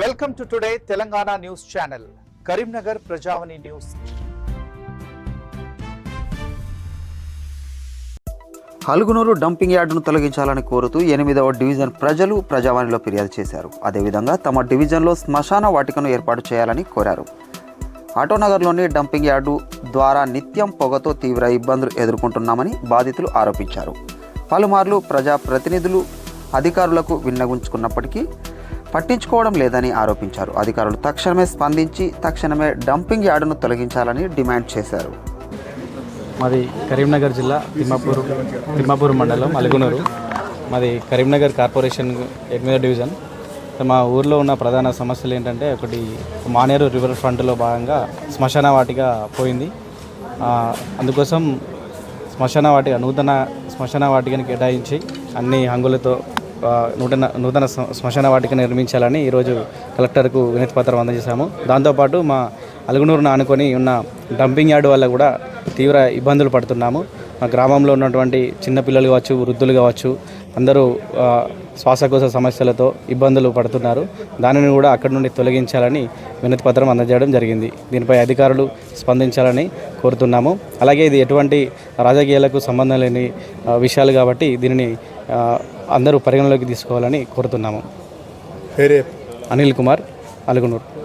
Welcome to today Telangana news channel Karimnagar Prajavani news. Halgunur dumping యార్డును తొలగించాలని కోరుతూ ఎనిమిదవ division ప్రజలు ప్రజావాణిలో ఫిర్యాదు చేశారు. అదేవిధంగా తమ డివిజన్లో శ్మశాన వాటికను ఏర్పాటు చేయాలని కోరారు. ఆటోనగర్లోని డంపింగ్ యార్డు ద్వారా నిత్యం పొగతో తీవ్ర ఇబ్బందులు ఎదుర్కొంటున్నామని బాధితులు ఆరోపించారు. పలుమార్లు ప్రజాప్రతినిధులు అధికారులకు విన్నవించుకున్నప్పటికీ పట్టించుకోవడం లేదని ఆరోపించారు. అధికారులు తక్షణమే స్పందించి తక్షణమే డంపింగ్ యార్డును తొలగించాలని డిమాండ్ చేశారు. మాది కరీంనగర్ జిల్లా తిమ్మాపూర్ తిమ్మాపూర్ మండలం అలుగునూరు. మాది కరీంనగర్ కార్పొరేషన్ ఎనిమిదో డివిజన్. మా ఊర్లో ఉన్న ప్రధాన సమస్యలు ఏంటంటే ఒకటి మానేరు రివర్ ఫ్రంట్లో భాగంగా శ్మశాన వాటిగా పోయింది. అందుకోసం శ్మశాన వాటిక నూతన శ్మశాన వాటికని కేటాయించి అన్ని హంగులతో నూతన నూతన శ్మశాన వాటిక నిర్మించాలని ఈరోజు కలెక్టర్కు వినతి పత్రం అందజేశాము. దాంతోపాటు మా అలుగునూరును ఆనుకొని ఉన్న డంపింగ్ యార్డు వల్ల కూడా తీవ్ర ఇబ్బందులు పడుతున్నాము. మా గ్రామంలో ఉన్నటువంటి చిన్నపిల్లలు కావచ్చు వృద్ధులు కావచ్చు అందరూ శ్వాసకోశ సమస్యలతో ఇబ్బందులు పడుతున్నారు. దానిని కూడా అక్కడి నుండి తొలగించాలని వినతి పత్రం అందజేయడం జరిగింది. దీనిపై అధికారులు స్పందించాలని కోరుతున్నాము. అలాగే ఇది ఎటువంటి రాజకీయాలకు సంబంధం లేని విషయాలు కాబట్టి దీనిని అందరూ పరిగణలోకి తీసుకోవాలని కోరుతున్నాము. అనిల్ కుమార్ అలుగునూరు.